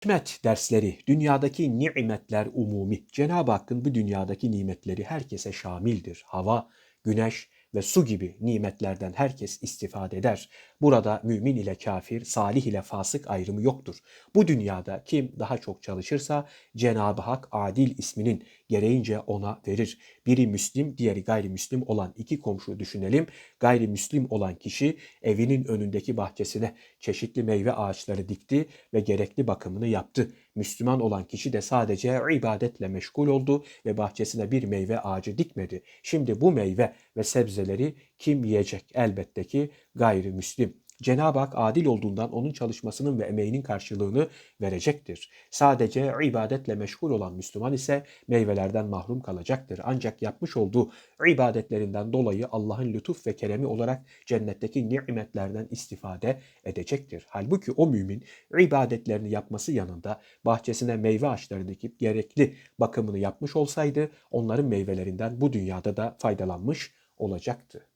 Hikmet dersleri, dünyadaki nimetler umumi. Cenab-ı Hakk'ın bu dünyadaki nimetleri herkese şamildir. Hava, güneş ve su gibi nimetlerden herkes istifade eder. Burada mümin ile kafir, salih ile fasık ayrımı yoktur. Bu dünyada kim daha çok çalışırsa Cenab-ı Hak adil isminin gereğince ona verir. Biri Müslim, diğeri gayrimüslim olan iki komşu düşünelim. Gayrimüslim olan kişi evinin önündeki bahçesine çeşitli meyve ağaçları dikti ve gerekli bakımını yaptı. Müslüman olan kişi de sadece ibadetle meşgul oldu ve bahçesine bir meyve ağacı dikmedi. Şimdi bu meyve ve sebzeleri kim yiyecek? Elbette ki gayrimüslim. Cenab-ı Hak adil olduğundan onun çalışmasının ve emeğinin karşılığını verecektir. Sadece ibadetle meşgul olan Müslüman ise meyvelerden mahrum kalacaktır. Ancak yapmış olduğu ibadetlerinden dolayı Allah'ın lütuf ve keremi olarak cennetteki nimetlerden istifade edecektir. Halbuki o mümin ibadetlerini yapması yanında bahçesine meyve ağaçları dikip gerekli bakımını yapmış olsaydı onların meyvelerinden bu dünyada da faydalanmış olacaktı.